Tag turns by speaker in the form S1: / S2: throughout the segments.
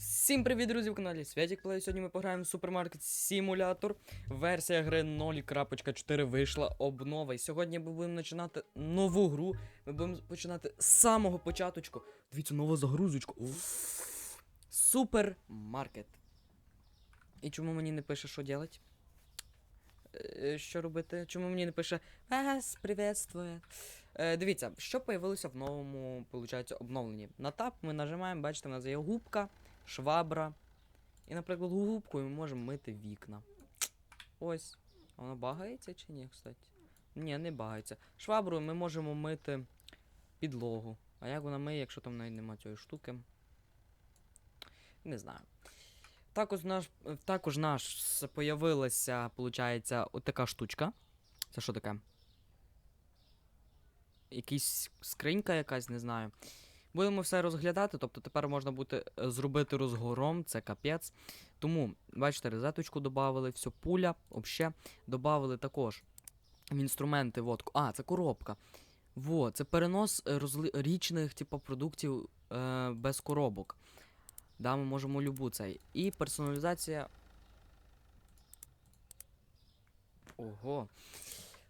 S1: Всім привіт, друзі, в каналі Святік Плей. Сьогодні ми пограємо в супермаркет Симулятор. Версія гри 0.4 вийшла обнова. І сьогодні ми будемо починати нову гру. Ми будемо починати з самого початочку. Дивіться, нова загрузочка. Супермаркет. І чому мені не пише, що робити? Е, Що робити? Чому мені не пише Вас приветствує. Е, дивіться, що появилося в новому, виходить, обновленні. На тап ми нажимаємо, бачите, в нас є губка, швабра. І, наприклад, губкою ми можемо мити вікна. Ось. Воно багається чи ні, кстати? Ні, не багається. Шваброю ми можемо мити підлогу. А як вона миє, якщо там навіть немає цієї штуки? Не знаю. Також наш, також наш появилася, виходить, отака штучка. Це що таке? Якийсь скринька якась, не знаю. Будемо все розглядати, тобто тепер можна буде е, зробити розгором, це капець. Тому, бачите, розеточку додали, все, пуля, взагалі. Додали також в інструменти водку. А, це коробка. Во, це перенос е, розли... річних, типу, продуктів е, без коробок. Да, ми можемо любу цей. І персоналізація. Ого.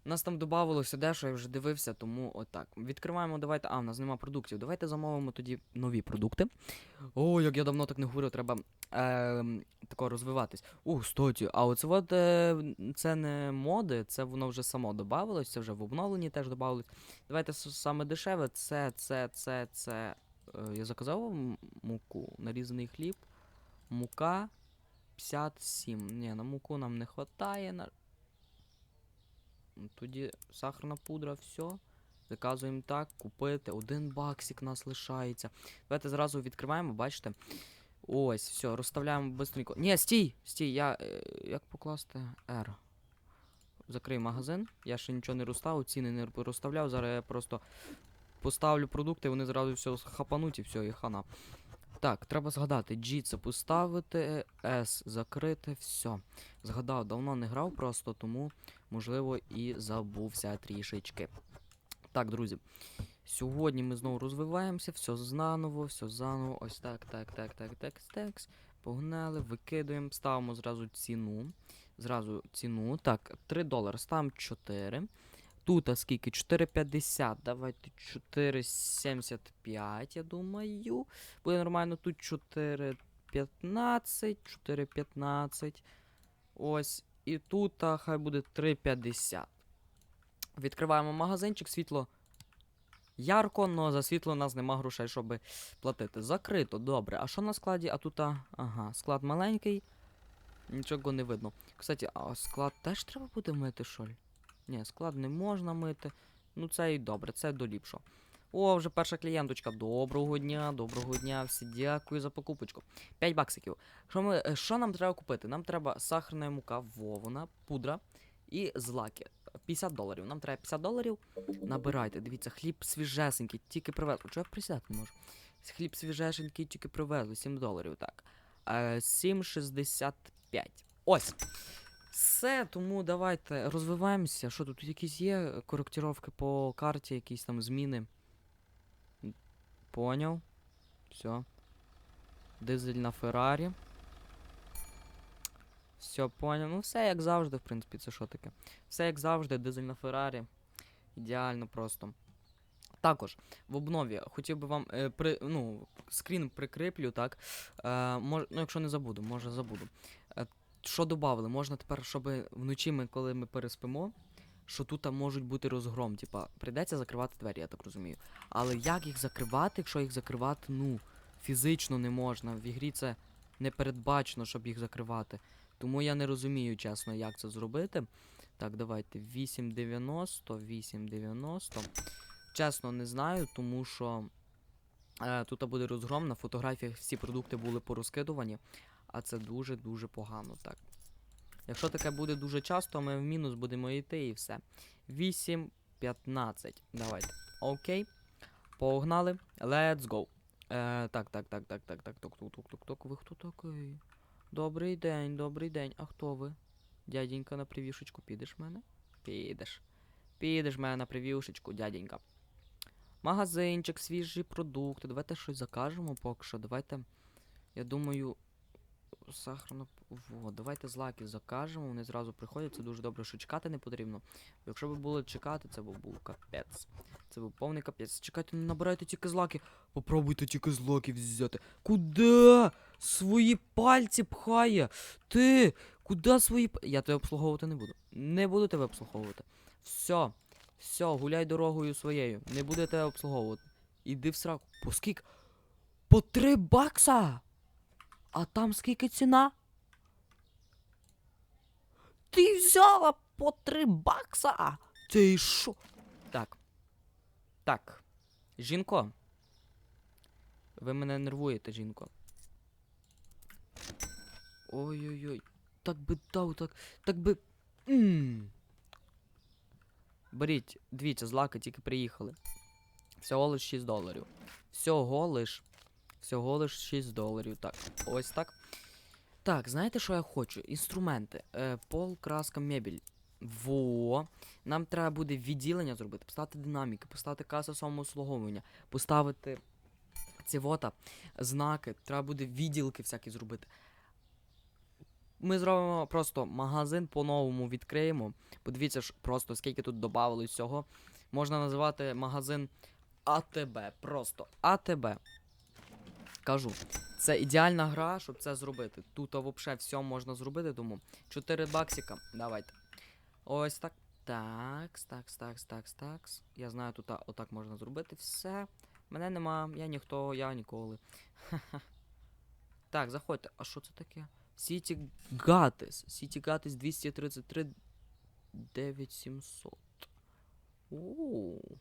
S1: Нас там додавалося дещо, я вже дивився, тому отак. Відкриваємо, давайте. А, у нас нема продуктів. Давайте замовимо тоді нові продукти. О, як я давно так не говорив, треба е, тако розвиватись. Ух, стоті, а оце от е, це не моди, це воно вже само додавалось, це вже в обновленні теж додавалось. Давайте саме дешеве, це, це, це, це. Е, я заказав муку, нарізаний хліб, мука 57. Ні, на муку нам не вистачає. Тоді сахарна пудра, все. Заказуємо так, купити. Один баксик нас лишається. Давайте зразу відкриваємо, бачите. Ось, все, розставляємо быстренько. Ні, стій! Стій, я. е, Як покласти? R. Закрий магазин. Я ще нічого не розставив, ціни не розставляв. Зараз я просто поставлю продукти, вони зразу все хапануть і все, і хана. Так, треба згадати. G це поставити, S закрити, все. Згадав, давно не грав просто, тому можливо, і забувся трішечки. Так, друзі. Сьогодні ми знову розвиваємося, все заново, все заново. Ось так, так, так, так, так, так. Погнали, викидуємо, ставимо зразу ціну. Зразу ціну. Так, 3 долари, ставимо 4. Тут а скільки? 4,50. Давайте 4,75, я думаю. Буде нормально. Тут 4,15, 4,15. Ось. І тут а, хай буде 3,50. Відкриваємо магазинчик, світло ярко, але за світло у нас нема грошей, щоб платити. Закрито, добре. А що на складі? А тут, а, ага, склад маленький. Нічого не видно. Кстати, а склад теж треба буде мити, що ли? Ні, склад не можна мити. Ну це і добре, це до ліпшого. О, вже перша клієнточка. Доброго дня, доброго дня. Всі дякую за покупочку. 5 баксиків. Що, ми, е, що нам треба купити? Нам треба сахарна мука, вовна, пудра і злаки. 50 доларів. Нам треба 50 доларів. Набирайте. Дивіться, хліб свіжесенький, тільки привезли. Чого я присядати не можу? Хліб свіжесенький, тільки привезли. 7 доларів, так. Е, 7,65. Ось. Все, тому давайте розвиваємося. Що тут, якісь є коректировки по карті, якісь там зміни. Поняв. Все. Дизель на Феррарі. Все, поняв. Ну, все як завжди, в принципі, це що таке? Все як завжди, дизель на Феррарі. Ідеально просто. Також в обнові хотів би вам е, при, ну, скрін прикріплю, так. Е, мож, ну, якщо не забуду, може забуду. Е, що додали? Можна тепер, щоб вночі ми, коли ми переспимо, що тут там можуть бути розгром. Типа, прийдеться закривати двері, я так розумію. Але як їх закривати, якщо їх закривати, ну, фізично не можна. В ігрі це не передбачено, щоб їх закривати. Тому я не розумію, чесно, як це зробити. Так, давайте 890, 890. Чесно, не знаю, тому що е, тут буде розгром. На фотографіях всі продукти були порозкидувані, а це дуже-дуже погано. Так. Якщо таке буде дуже часто, ми в мінус будемо йти і все. 8, 15. Давайте. Окей. Погнали. Let's go. Е, так, так, так, так, так, так, ток, ток, ток, ток. Ви хто такий? Добрий день, добрий день. А хто ви? Дяденька на привішечку, підеш в мене? Підеш. Підеш мене на привішечку, дяденька. Магазинчик, свіжі продукти. Давайте щось закажемо поки що. Давайте Я думаю, сахарна. Во, давайте злаки закажемо, вони зразу приходять. Це дуже добре, що чекати не потрібно. Якщо б було чекати, це був був капець. Це був повний капець. Чекайте, не набирайте тільки злаки. Попробуйте тільки злаки взяти. Куда? Свої пальці пхає. Ти! Куда свої. Я тебе обслуговувати не буду. Не буду тебе обслуговувати. Все. Все, гуляй дорогою своєю. Не буду тебе обслуговувати. Іди в сраку. По скільки? По три бакса! А там скільки ціна? Ти взяла по три бакса? Ти що? Так. Так. Жінко. Ви мене нервуєте, жінко. Ой-ой-ой. Так би дав, так. Так би. Ммм. Беріть, дивіться, злаки тільки приїхали. Всього лиш 6 доларів. Всього лиш. Всього лиш 6 доларів. Так, ось так. Так, знаєте, що я хочу? Інструменти. Е, пол, краска, мебіль. Во. Нам треба буде відділення зробити, поставити динаміки, поставити каса самообслуговування, поставити ці вота, знаки, треба буде відділки всякі зробити. Ми зробимо просто магазин по-новому відкриємо. Подивіться ж просто скільки тут додавали всього. Можна називати магазин АТБ. Просто АТБ. Кажу, це ідеальна гра, щоб це зробити. Тут взагалі все можна зробити, тому 4 баксика. Давайте. Ось так. Такс, такс, такс, такс, такс. Я знаю, тут отак можна зробити все. Мене нема, я ніхто, я ніколи. Так, заходьте. А що це таке? Сіті Гатис. Сіті Гатис 233 9700. Оу.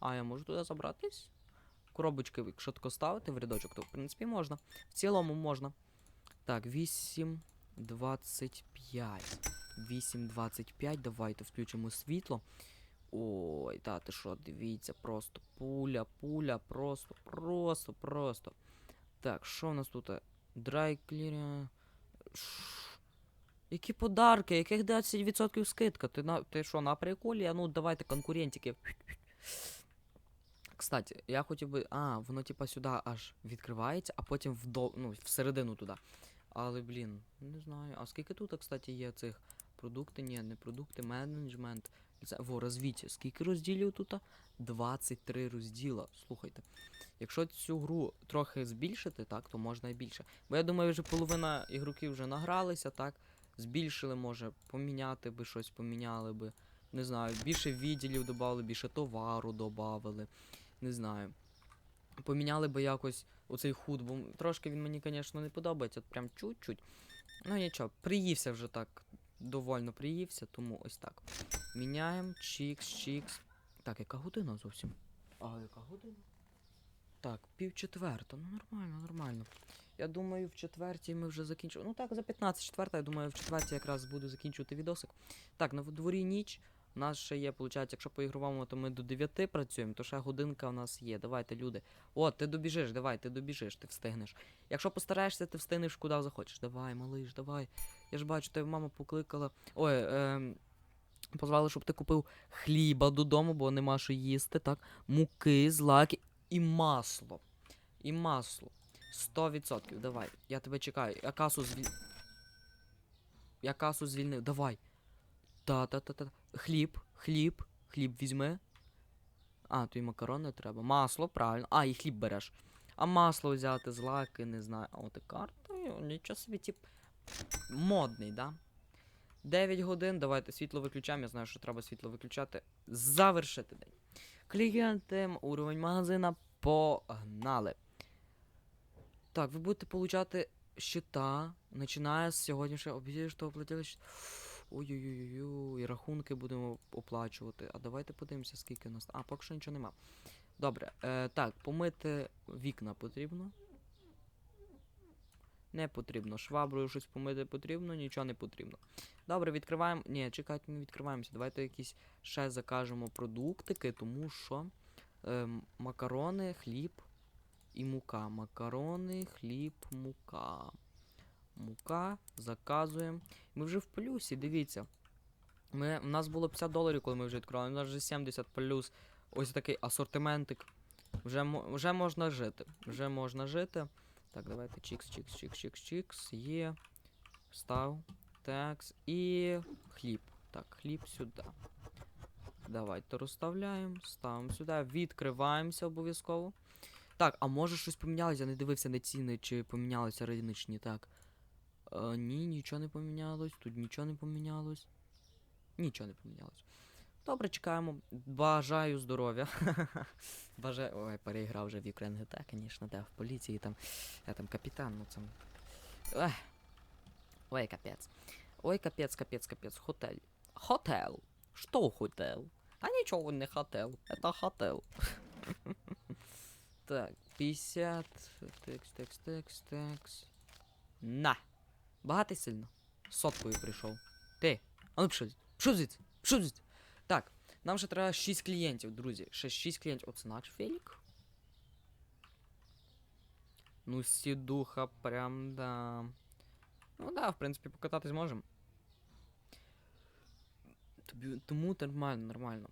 S1: А я можу туди забратись? Коробочки, якщо тако ставити в рядочок, то в принципі можна. В цілому можна. Так, 8, 25. 8.25, давайте включимо світло. Ой, та ти що, дивіться, просто пуля, пуля, просто, просто, просто. Так, що в нас тут? Драйкліря. Які подарки? Яких 10% скидка? Ти на ти що, на приколі? А ну давайте конкурентики. Кстати, я хотів би. А, воно типа сюди аж відкривається, а потім вдо... ну, всередину туди. Але, блін, не знаю. А скільки тут, кстати, є цих продукти? Ні, не продукти, менеджмент. Це, во, розвіття. Скільки розділів тут? 23 розділа. Слухайте. Якщо цю гру трохи збільшити, так, то можна і більше. Бо я думаю, вже половина ігроків вже награлися, так. Збільшили, може, поміняти би щось, поміняли би. Не знаю, більше відділів додали, більше товару додали. Не знаю. Поміняли би якось оцей худ, бо трошки він мені, звісно, не подобається, от прям чуть-чуть. Ну нічого, приївся вже так. Довольно приївся, тому ось так. Міняємо, чікс, чікс. Так, яка година зовсім? А, яка година? Так, пів четверта. Ну нормально, нормально. Я думаю, в четвертій ми вже закінчимо. Ну так, за 15 четверта, я думаю, в четвертій якраз буду закінчувати відосик. Так, на дворі ніч. У нас ще є, виходить, якщо по ігровому, то ми до 9 працюємо, то ще годинка у нас є. Давайте, люди. О, ти добіжиш, давай, ти добіжиш, ти встигнеш. Якщо постараєшся, ти встигнеш куди захочеш. Давай, малиш, давай. Я ж бачу, тебе мама покликала. Ой, ем. Позвали, щоб ти купив хліба додому, бо нема що їсти, так? Муки, злаки і масло. І масло. 100%. Давай. Я тебе чекаю. Я касу звіль... Я касу звільнив. Давай. Та-та-та-та. Хліб, хліб, хліб візьми. А, то і макарони треба. Масло, правильно. А, і хліб береш. А масло взяти, злаки, не знаю. А от і картою, нічого собі, тип. Модний, да? 9 годин, давайте світло виключаємо. Я знаю, що треба світло виключати. Завершити день. Клієнти, уровень магазина, погнали. Так, ви будете получати щита, починає з сьогоднішнього обіцяю, що оплатили щит. Ой-ой-ой, рахунки будемо оплачувати. А давайте подивимося, скільки у нас. А, поки що нічого нема. Добре, е, так, помити вікна потрібно. Не потрібно. Шваброю щось помити потрібно, нічого не потрібно. Добре, відкриваємо. Ні, чекайте, не відкриваємося. Давайте якісь ще закажемо продуктики, тому що е, макарони, хліб і мука. Макарони, хліб, мука. Мука, заказуємо. Ми вже в плюсі, дивіться. Ми, у нас було 50 доларів, коли ми вже відкривали. У нас вже 70 плюс. Ось такий асортиментик. Вже, вже можна жити. Вже можна жити. Так, давайте чікс, чікс, чікс, чікс, чікс. Є. Став. Такс. І хліб. Так, хліб сюди. Давайте розставляємо, ставимо сюди, відкриваємося обов'язково. Так, а може щось помінялося? Я не дивився на ціни, чи помінялися риночні. Так. Е, ні, нічого не помінялось. Тут нічого не помінялось. Нічого не помінялось. Добре, чекаємо. Бажаю здоров'я. Бажаю. Ой, переіграв вже в Ukraine GTA, звісно, да, в поліції там. Я там капітан, ну це. Ех. Ой, капець. Ой, капець, капець, капець. Хотель. Хотел. Что хотел? А ничего не хотел. Это хотел. Так, 50. Текс, текс, текс, текс. На. Багатий сильно. Соткою прийшов. Ти. А ну пішов. Пішов звідси. Пішов звідси. Так, нам ще треба 6 клієнтів, друзі. Ще 6 клієнтів. Оце наш Фелік. Ну, сідуха, прям да. Ну да, в принципі, покататись можемо. Тому нормально, нормально.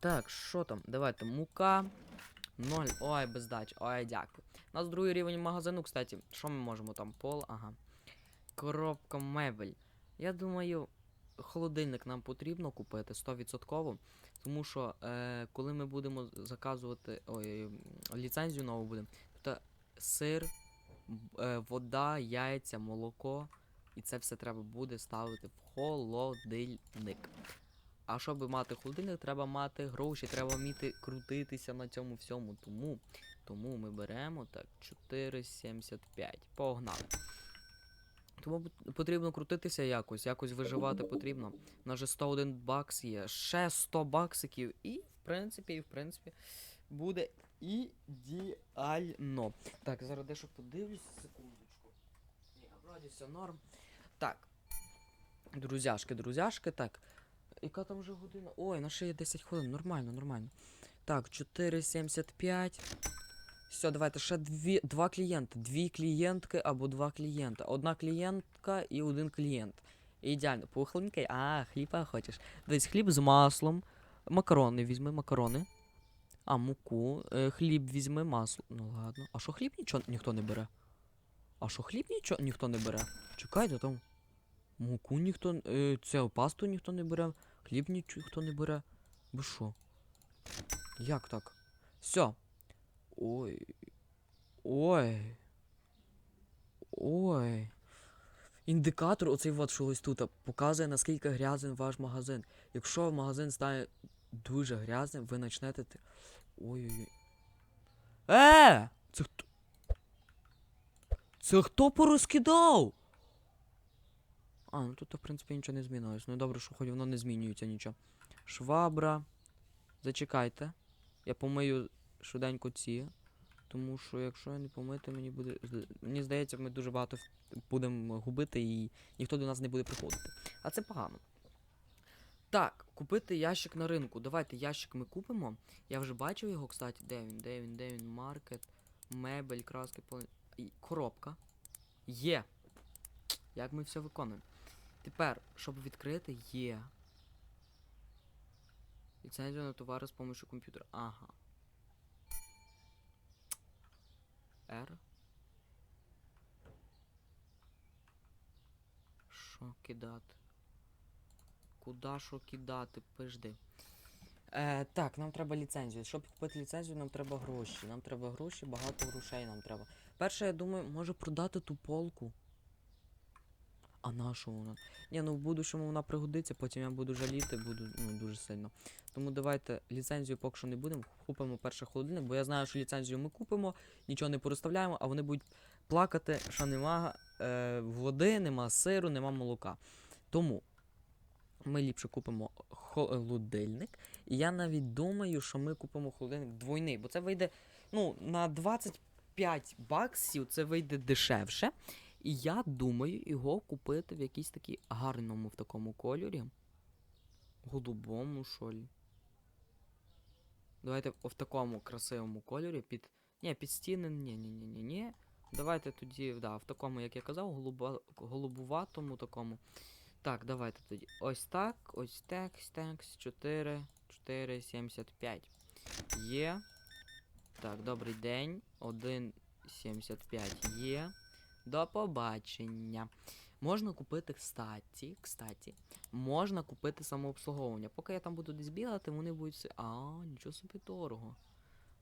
S1: Так, що там? Давайте, мука. 0. Ой, без дач. Ой, дякую. У нас другий рівень магазину, кстати. Що ми можемо там? Пол, ага. Коробка мебель. Я думаю, холодильник нам потрібно купити 100%. Тому що е, коли ми будемо заказувати. Ой, ліцензію нову будемо, то сир, е, вода, яйця, молоко. І це все треба буде ставити в холодильник. А щоб мати холодильник, треба мати гроші, треба вміти крутитися на цьому всьому. Тому, тому ми беремо так 4,75. Погнали. Тому потрібно крутитися якось, якось виживати потрібно. У нас же 101 бакс є, ще 100 баксиків, і в принципі, і в принципі, буде ідеально. Так, зараз дещо подивлюсь, секундочку. Ні, вроді все норм. Так. Друзяшки, друзяшки, так. Яка там вже година? Ой, на ще є 10 хвилин. Нормально, нормально. Так, 4,75. Все, давайте ще дві, два клієнти. Дві клієнтки або два клієнта. Одна клієнтка і один клієнт. Ідеально. Пухленький. А, хліба хочеш. Десь хліб з маслом. Макарони візьми, макарони. А, муку. Е, хліб візьми, масло. Ну ладно. А що хліб нічого ніхто не бере? А що хліб нічого ніхто не бере? Чекайте там. Муку ніхто. Е, це пасту ніхто не бере. Хліб ніхто не бере. Ви що? Як так? Все. Ой. Ой. Ой. Індикатор, оцей от що ось тут, показує, наскільки грязний ваш магазин. Якщо магазин стане дуже грязним, ви почнете. Ой-ой-ой. Е! Це хто? Це хто порозкидав? А, ну тут, в принципі, нічого не змінилось. Ну добре, що хоч воно не змінюється нічого. Швабра. Зачекайте. Я помию швиденько ці. Тому що якщо я не помити, мені буде. Мені здається, ми дуже багато будемо губити і ніхто до нас не буде приходити. А це погано. Так, купити ящик на ринку. Давайте ящик ми купимо. Я вже бачив його, кстати. Де він? Де він? Де він? Маркет, мебель, краски, поле. І коробка. Є. Як ми все виконуємо. Тепер, щоб відкрити, є. Ліцензія на товари з допомогою комп'ютера. Ага. R. Що кидати? Куда що кидати? Пижди. Е, так, нам треба ліцензію. Щоб купити ліцензію, нам треба гроші. Нам треба гроші, багато грошей нам треба. Перше, я думаю, може продати ту полку. А на що вона? Ні, ну в будущому вона пригодиться, потім я буду жаліти, буду ну, дуже сильно. Тому давайте ліцензію поки що не будемо. Купимо перше холодильник, бо я знаю, що ліцензію ми купимо, нічого не порозставляємо, а вони будуть плакати, що нема е, води, нема сиру, нема молока. Тому ми ліпше купимо холодильник. І я навіть думаю, що ми купимо холодильник двойний, бо це вийде ну, на 25 баксів це вийде дешевше. І я думаю його купити в якійсь такій гарному в такому кольорі. Голубому, що лі. Давайте в такому красивому кольорі під. Ні, під стіни. Ні, ні, ні, ні, ні. Давайте тоді, да, в такому, як я казав, голуба... голубуватому такому. Так, давайте тоді. Ось так, ось так, так, 4, 4, 75. Є. Так, добрий день. Один. 75 є. До побачення. Можна купити, кстати, кстати, можна купити самообслуговування. Поки я там буду десь бігати, вони будуть все. А, нічого собі дорого.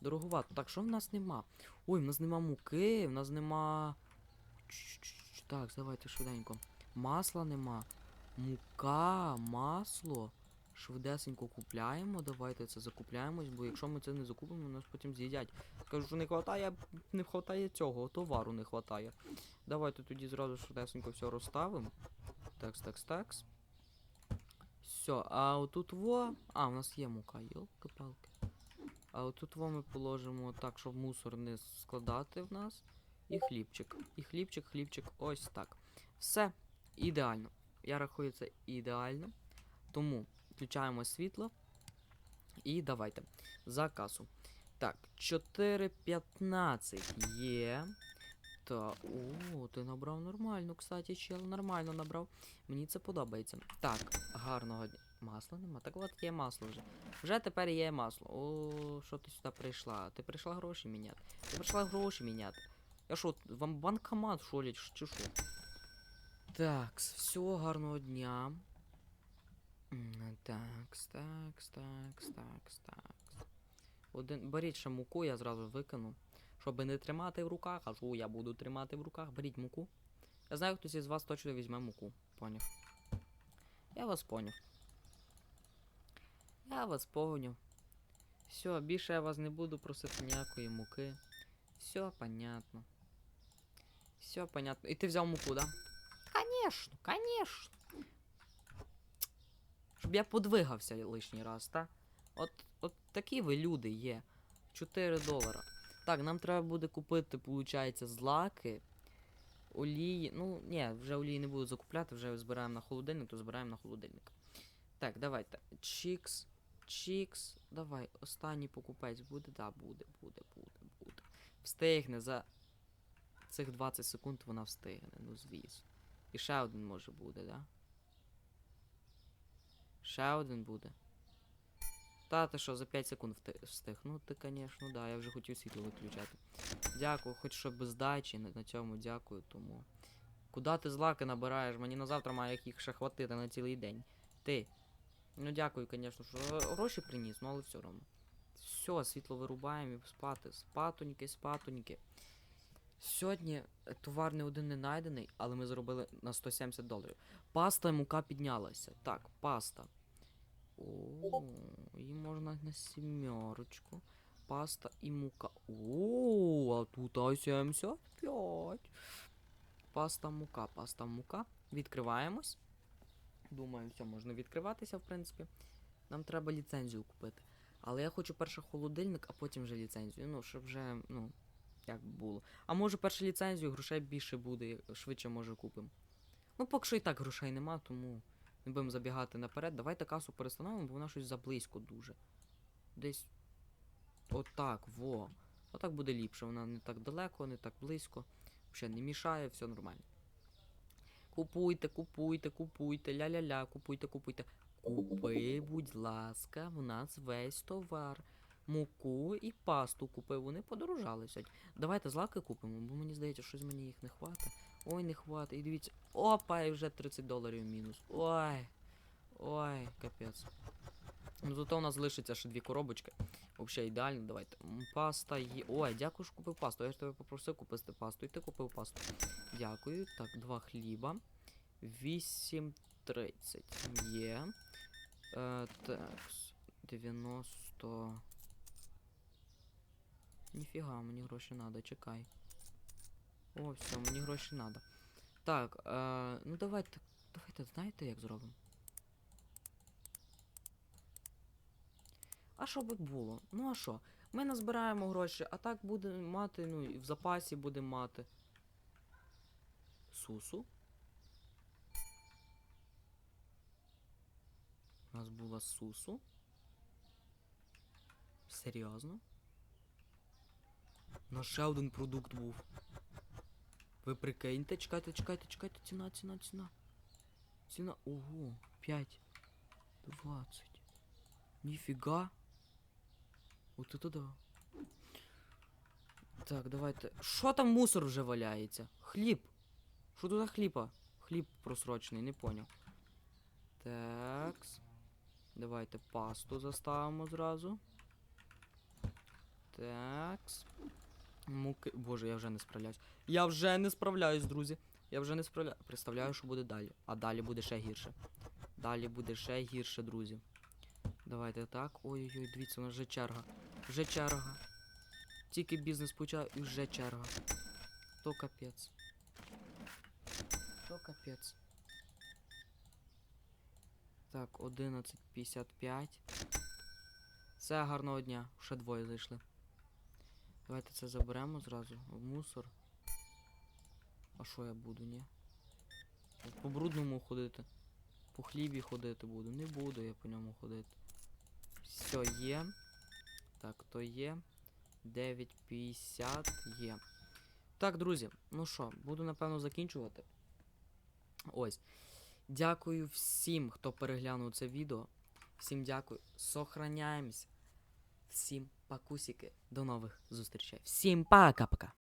S1: Дороговато. Так, що в нас нема? Ой, в нас нема муки, в нас нема. Так, давайте швиденько. Масла нема. Мука, масло. Швидесенько купляємо. Давайте це закупляємось, бо якщо ми це не закупимо, нас потім з'їдять. Кажу, що не хватає, не хватає цього, товару не хватає. Давайте тоді зразу швидесенько все розставимо. Такс, такс, такс. Все, а отут во. А, у нас є мука, йолки-палки. А отут во ми положимо так, щоб мусор не складати в нас. І хлібчик. І хлібчик, хлібчик, ось так. Все ідеально. Я рахую це ідеально. Тому включаємо світло. І давайте. За касу. Так, 4.15 є. Та, о, ти набрав нормально, кстати, чел, нормально набрав. Мені це подобається. Так, гарного дня. Масла нема. Так от є масло вже. Вже тепер є масло. О, що ти сюди прийшла? Ти прийшла гроші міняти. Ти прийшла гроші міняти. Я що, вам банкомат шолять, чи що? Такс, все, гарного дня. М, Такс, такс, такс, такс, такс. Один. Беріть ще муку, я зразу викину. Щоб не тримати в руках, а що я буду тримати в руках, беріть муку. Я знаю, хтось із вас точно візьме муку. Поняв. Я вас поняв. Я вас поняв. Все, більше я вас не буду просити ніякої муки. Все понятно. Все понятно. І ти взяв муку, да? Конечно, конечно. Щоб я подвигався лишній раз, та? От, от такі ви люди є. 4 долара. Так, нам треба буде купити, виходить, злаки. Олії. Ну, ні, вже олії не буду закупляти, вже збираємо на холодильник, то збираємо на холодильник. Так, давайте. Чікс. Чікс. Давай, останній покупець буде? Да, буде, буде, буде, буде. Встигне за цих 20 секунд вона встигне, ну звісно. І ще один може буде, да? Ще один буде. Та ти що, за 5 секунд встиг? Ну ти, звісно, да, я вже хотів світло виключати. Дякую, хоч що без дачі, на, цьому дякую, тому. Куда ти злаки набираєш? Мені на завтра має їх ще хватити на цілий день. Ти. Ну дякую, звісно, що гроші приніс, ну але все одно. Все, світло вирубаємо і спати. Спатоніки, спатоніки. Сьогодні е, товар не один не найдений, але ми заробили на 170 доларів. Паста і мука піднялася. Так, паста. О, її можна на сімерочку. Паста і мука. О, а тут а 75. Паста мука, паста мука. Відкриваємось. Думаю, все, можна відкриватися, в принципі. Нам треба ліцензію купити. Але я хочу перше холодильник, а потім вже ліцензію. Ну, щоб вже, ну, як було. А може перше ліцензію, грошей більше буде, швидше може купимо. Ну, поки що і так грошей нема, тому не будемо забігати наперед. Давайте касу перестановимо, бо вона щось заблизько дуже. Десь. Отак, во. Отак буде ліпше. Вона не так далеко, не так близько. Взагалі не мішає, все нормально. Купуйте, купуйте, купуйте, ля-ля-ля, купуйте, купуйте. Купи, будь ласка, в нас весь товар. Муку і пасту купи, вони подорожали сьогодні. Давайте злаки купимо, бо мені здається, щось мені їх не хватить. Ой, не хватить. І дивіться. Опа, і вже 30 доларів мінус. Ой. Ой, капець. Ну зато у нас лишиться ще дві коробочки. Взагалі ідеально, давайте. Паста є. Ой, дякую, що купив пасту. Я ж тебе попросив купити пасту. І ти купив пасту. Дякую. Так, два хліба. 8.30 є. Е, так. 90. Ніфіга, мені гроші надо, чекай. О, все, мені гроші надо. Так, е, ну давайте. Давайте, знаєте, як зробимо? А що би було? Ну а що? Ми назбираємо гроші, а так буде мати, ну і в запасі будемо мати. Сусу. У нас була сусу. Серйозно? У нас ще один продукт був. Ви прикиньте, чекайте, чекайте, чекайте, ціна, ціна, ціна. Ціна. Ого, 5. 20. Ніфіга. Вот это да. Так, давайте. Що там мусор вже валяється? Хліб. Що тут за хліба? Хліб просрочений, не поняв. Такс. Давайте пасту заставимо зразу. Такс. Муки. Боже, я вже не справляюсь. Я вже не справляюсь, друзі. Я вже не справляюсь. Представляю, що буде далі. А далі буде ще гірше. Далі буде ще гірше, друзі. Давайте так. Ой-ой-ой, дивіться, у нас вже черга. Вже черга. Тільки бізнес почав і вже черга. То капець. То капець. Так, 11.55. Все, гарного дня. Ще двоє зайшли. Давайте це заберемо зразу в мусор. А що я буду, ні? По брудному ходити. По хлібі ходити буду. Не буду я по ньому ходити. Все є. Так, то є. 9.50 є. Так, друзі, ну що, буду напевно закінчувати. Ось. Дякую всім, хто переглянув це відео. Всім дякую. Сохраняємось. Всім пакусики. До нових зустрічей. Всім пока-пока.